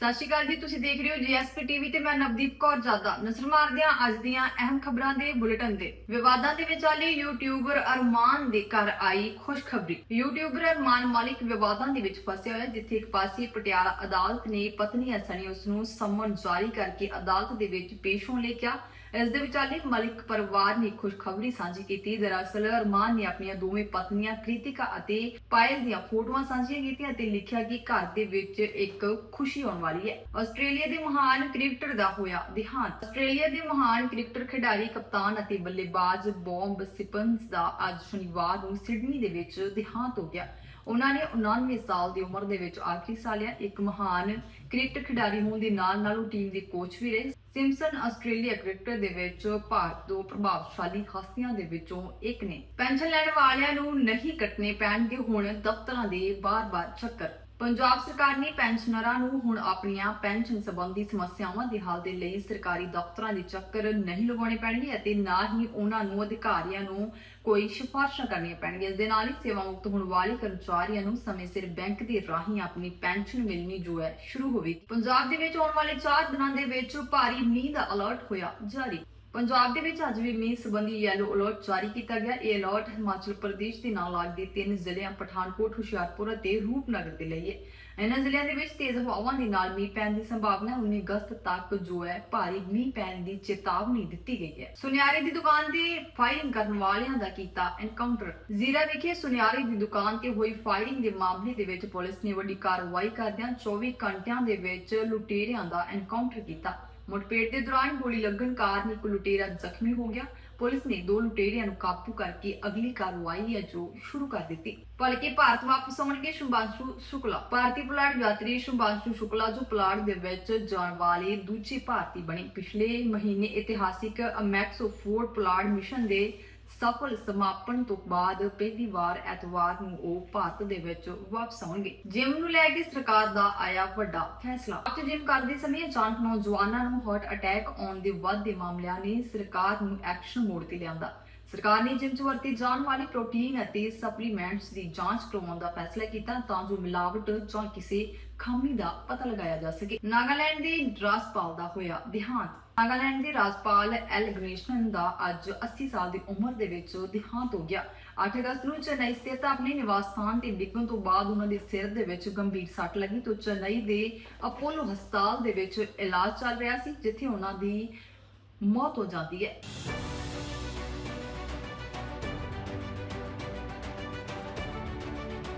ਸਤਿ ਸ਼੍ਰੀ ਅਕਾਲ ਜੀ, ਤੁਸੀਂ ਦੇਖ ਰਹੇ ਹੋ ਜੀਐਸਪੀ ਟੀਵੀ ਤੇ ਮੈਂ ਨਵਦੀਪ ਕੌਰ ਜਾਦਾ। ਨਜ਼ਰ ਮਾਰਦੇ ਹਾਂ ਅੱਜ ਦੀਆਂ ਅਹਿਮ ਖਬਰਾਂ ਦੇ ਬੁਲੇਟਿਨ ਦੇ ਵਿਵਾਦਾਂ ਦੇ ਵਿਚਾਲੇ ਯੂਟਿਊਬਰ ਅਰਮਾਨ ਦੇ ਘਰ ਆਈ ਖੁਸ਼ਖਬਰੀ। ਯੂਟਿਊਬਰ ਅਰਮਾਨ ਮਾਲਿਕ ਵਿਵਾਦਾਂ ਦੇ ਵਿੱਚ ਫਸਿਆ ਹੋਇਆ, ਜਿੱਥੇ ਇੱਕ ਪਾਸੇ ਪਟਿਆਲਾ ਅਦਾਲਤ ਨੇ ਪਤਨੀ ਅਸਣੀ ਉਸ ਨੂੰ ਸਮਨ ਜਾਰੀ ਕਰਕੇ ਅਦਾਲਤ ਦੇ ਵਿੱਚ ਪੇਸ਼ ਹੋਣ ਲਈ ਕਿਹਾ ਇਸ ਦੇ ਵਿਚਾਲੇ ਮਲਿਕ ਪਰਿਵਾਰ ਨੇ ਖੁਸ਼ਖਬਰੀ ਸਾਂਝੀ ਕੀਤੀ। ਦਰਅਸਲ ਅਰਮਾਨ ਨੇ ਆਪਣੀਆਂ ਦੋਵੇਂ ਪਤਨੀਆਂ ਕ੍ਰਿਤਿਕਾ ਅਤੇ ਪਾਇਲ ਦੀਆਂ ਫੋਟੋਆਂ ਸਾਂਝੀਆਂ ਕੀਤੀਆਂ ਅਤੇ ਲਿਖਿਆ ਕਿ ਘਰ ਦੇ ਵਿੱਚ ਇੱਕ ਖੁਸ਼ੀ ਆਉਣ ਵਾਲੀ ਹੈ। ਆਸਟ੍ਰੇਲੀਆ ਦੇ ਮਹਾਨ ਕ੍ਰਿਕਟਰ ਦਾ ਹੋਇਆ ਦੇਹਾਂਤ। ਆਸਟ੍ਰੇਲੀਆ ਦੇ ਮਹਾਨ ਕ੍ਰਿਕਟਰ ਖਿਡਾਰੀ, ਕਪਤਾਨ ਅਤੇ ਬੱਲੇਬਾਜ਼ ਬੌਬ ਸਿਪਨਸ ਦਾ ਅੱਜ ਸ਼ਨੀਵਾਰ ਨੂੰ ਸਿਡਨੀ ਦੇ ਵਿੱਚ ਦੇਹਾਂਤ ਹੋ ਗਿਆ। ਉਹਨਾਂ ਨੇ 99 ਸਾਲ ਦੀ ਉਮਰ ਦੇ ਵਿੱਚ ਆਖਰੀ ਸਾਲਿਆ ਇੱਕ ਮਹਾਨ ਕ੍ਰਿਕਟ ਖਿਡਾਰੀ ਹੋਣ ਦੇ ਨਾਲ ਨਾਲ ਉਹ ਟੀਮ ਦੇ ਕੋਚ ਵੀ ਰਹੇ। ਸਿੰਪਸਨ ਆਸਟ੍ਰੇਲੀਆ ਕ੍ਰਿਕਟ ਦੇ ਵਿੱਚ ਭਾਰਤ ਤੋਂ ਪ੍ਰਭਾਵਸ਼ਾਲੀ ਹਸਤੀਆਂ ਦੇ ਵਿੱਚੋਂ ਇੱਕ ਨੇ। ਪੈਨਸ਼ਨ ਲੈਣ ਵਾਲਿਆਂ ਨੂੰ ਨਹੀਂ ਕੱਟਣੇ ਪੈਣਗੇ ਹੁਣ ਦਫ਼ਤਰਾਂ ਦੇ ਬਾਰ-ਬਾਰ ਚੱਕਰ। ਪੰਜਾਬ ਸਰਕਾਰ ਨੇ ਪੈਨਸ਼ਨਰਾਂ ਨੂੰ ਹੁਣ ਆਪਣੀਆਂ ਪੈਨਸ਼ਨ ਸੰਬੰਧੀ ਸਮੱਸਿਆਵਾਂ ਦੇ ਹੱਲ ਦੇ ਲਈ ਸਰਕਾਰੀ ਦਫ਼ਤਰਾਂ ਦੇ ਚੱਕਰ ਨਹੀਂ ਲਗਾਉਣੇ ਪੈਣਗੇ ਅਤੇ ਨਾ ਹੀ ਉਹਨਾਂ ਨੂੰ ਅਧਿਕਾਰੀਆਂ ਨੂੰ ਕੋਈ ਸਿਫਾਰਸ਼ਾਂ ਕਰਨੀਆਂ ਪੈਣਗੀਆਂ। ਇਸ ਦੇ ਨਾਲ ਹੀ ਸੇਵਾ ਮੁਕਤ ਹੋਣ ਵਾਲੇ ਕਰਮਚਾਰੀਆਂ ਨੂੰ ਸਮੇਂ ਸਿਰ ਬੈਂਕ ਦੇ ਰਾਹੀਂ ਆਪਣੀ ਪੈਨਸ਼ਨ ਮਿਲਣੀ ਜੋ ਹੈ ਸ਼ੁਰੂ ਹੋਵੇਗੀ। ਪੰਜਾਬ ਦੇ ਵਿੱਚ ਆਉਣ ਵਾਲੇ 4 ਦਿਨਾਂ ਦੇ ਵਿੱਚ ਭਾਰੀ ਮੀਂਹ ਦਾ ਅਲਰਟ ਹੋਇਆ ਜਾਰੀ। ਪੰਜਾਬ ਦੇ ਵਿੱਚ ਅੱਜ ਵੀ ਮੀਂਹ ਸੰਬੰਧੀ ਯੈਲੋ ਅਲਰਟ ਜਾਰੀ ਕੀਤਾ ਗਿਆ। ਇਹ ਅਲਰਟ ਹਿਮਾਚਲ ਪ੍ਰਦੇਸ਼ ਦੇ ਨਾਲ ਲੱਗਦੇ ਤਿੰਨ ਜ਼ਿਲ੍ਹਿਆਂ ਪਠਾਨਕੋਟ, ਹੁਸ਼ਿਆਰਪੁਰ ਅਤੇ ਰੂਪਨਗਰ ਦੇ ਲਈ ਹੈ। ਇਹਨਾਂ ਜ਼ਿਲ੍ਹਿਆਂ ਦੇ ਵਿੱਚ ਤੇਜ਼ ਹਵਾਵਾਂ ਦੇ ਨਾਲ ਮੀਂਹ ਪੈਣ ਦੀ ਸੰਭਾਵਨਾ 19 ਅਗਸਤ ਤੱਕ ਜੋ ਹੈ ਭਾਰੀ ਮੀਂਹ ਪੈਣ ਦੀ ਚੇਤਾਵਨੀ ਦਿੱਤੀ ਗਈ ਹੈ। ਸੁਨਿਆਰੇ ਦੀ ਦੁਕਾਨ ਤੇ ਫਾਇਰਿੰਗ ਕਰਨ ਵਾਲਿਆਂ ਦਾ ਕੀਤਾ ਐਨਕਾਊਂਟਰ ਜ਼ੀਰਾ ਵਿਖੇ ਸੁਨਿਆਰੇ ਦੀ ਦੁਕਾਨ ਤੇ ਹੋਈ ਫਾਇਰਿੰਗ ਦੇ ਮਾਮਲੇ ਦੇ ਵਿੱਚ ਪੁਲਿਸ ਨੇ ਵੱਡੀ ਕਾਰਵਾਈ ਕਰਦਿਆਂ 24 ਘੰਟਿਆਂ ਦੇ ਵਿੱਚ ਲੁਟੇਰਿਆਂ ਦਾ ਐਨਕਾਊਂਟਰ ਕੀਤਾ। ਮੁਠਭੇੜ ਦੇ ਦੌਰਾਨ ਗੋਲੀ ਲੱਗਣ ਕਾਰਨ ਇੱਕ ਲੁਟੇਰਾ ਜ਼ਖਮੀ ਹੋ ਗਿਆ। ਪੁਲਿਸ ਨੇ ਦੋ ਲੁਟੇਰਿਆਂ ਨੂੰ ਕਾਬੂ ਕਰਕੇ ਅਗਲੀ ਕਾਰਵਾਈ ਹੈ ਜੋ ਸ਼ੁਰੂ ਕਰ ਦਿੱਤੀ। ਭਲਕੇ ਭਾਰਤ ਵਾਪਸ ਆਉਣਗੇ ਸ਼ੁਭਾਂਸ਼ੂ ਸ਼ੁਕਲਾ। ਭਾਰਤੀ ਪੁਲਾੜ ਯਾਤਰੀ ਸ਼ੁਭਾਂਸ਼ੂ ਸ਼ੁਕਲਾ ਜੋ ਪੁਲਾੜ ਦੇ ਵਿੱਚ ਜਾਣ ਵਾਲੇ ਦੂਜੇ ਭਾਰਤੀ ਬਣੇ। ਪਿਛਲੇ ਮਹੀਨੇ ਇਤਿਹਾਸਿਕ ਅਮੈਕਸੋ ਫੋਰਡ ਪੁਲਾੜ ਮਿਸ਼ਨ ਦੇ ਸਫਲ ਸਮਾਪਨ ਤੋਂ ਬਾਅਦ ਪਹਿਲੀ ਵਾਰ ਐਤਵਾਰ ਨੂੰ ਉਹ ਭਾਰਤ ਦੇ ਵਿੱਚ ਵਾਪਸ ਆਉਣਗੇ। ਜਿਮ ਨੂੰ ਲੈ ਕੇ ਸਰਕਾਰ ਦਾ ਆਇਆ ਵੱਡਾ ਫੈਸਲਾ। ਅੱਜ ਜਿਮ ਕਰਦੇ ਸਮੇਂ ਅਚਾਨਕ ਨੌਜਵਾਨਾਂ ਨੂੰ ਹਾਰਟ ਅਟੈਕ ਆਉਣ ਦੇ ਵੱਧਦੇ ਮਾਮਲਿਆਂ ਨੇ ਸਰਕਾਰ ਨੂੰ ਐਕਸ਼ਨ ਮੋਡ ਤੇ ਲਿਆਂਦਾ। ਸਰਕਾਰ ਨੇ ਜਿਮ 'ਚ ਵਰਤੇ ਜਾਣ ਵਾਲੀ ਪ੍ਰੋਟੀਨ ਅਤੇ ਸਪਲੀਮੈਂਟਸ ਦੀ ਜਾਂਚ ਕਰਵਾਉਣ ਦਾ ਫੈਸਲਾ ਕੀਤਾ ਤਾਂ ਜੋ ਮਿਲਾਵਟ ਜਾਂ ਕਿਸੇ ਖਾਮੀ ਦਾ ਪਤਾ ਲਗਾਇਆ ਜਾ ਸਕੇ। ਨਾਗਾਲੈਂਡ ਦੇ ਰਾਜਪਾਲ ਦਾ ਹੋਇਆ ਦੇਹਾਂਤ। ਨਾਗਾਲੈਂਡ ਦੇ ਰਾਜਪਾਲ ਐਲ ਗ੍ਰੇਸ਼ਨਨ ਦਾ ਅੱਜ 80 ਸਾਲ ਦੀ ਉਮਰ ਦੇ ਵਿੱਚ ਦੇਹਾਂਤ ਹੋ ਗਿਆ। 8 ਅਗਸਤ ਨੂੰ ਚੇਨਈ ਸਥਿਤ ਆਪਣੇ ਨਿਵਾਸ ਸਥਾਨ ਤੇ ਡਿੱਗਣ ਤੋਂ ਬਾਅਦ ਉਹਨਾਂ ਦੇ ਸਿਰ ਦੇ ਵਿੱਚ ਗੰਭੀਰ ਸੱਟ ਲੱਗੀ ਤੋਂ ਚੇਨਈ ਦੇ ਅਪੋਲੋ ਹਸਪਤਾਲ ਦੇ ਵਿੱਚ ਇਲਾਜ ਚੱਲ ਰਿਹਾ ਸੀ, ਜਿੱਥੇ ਉਹਨਾਂ ਦੀ ਮੌਤ ਹੋ ਜਾਂਦੀ ਹੈ।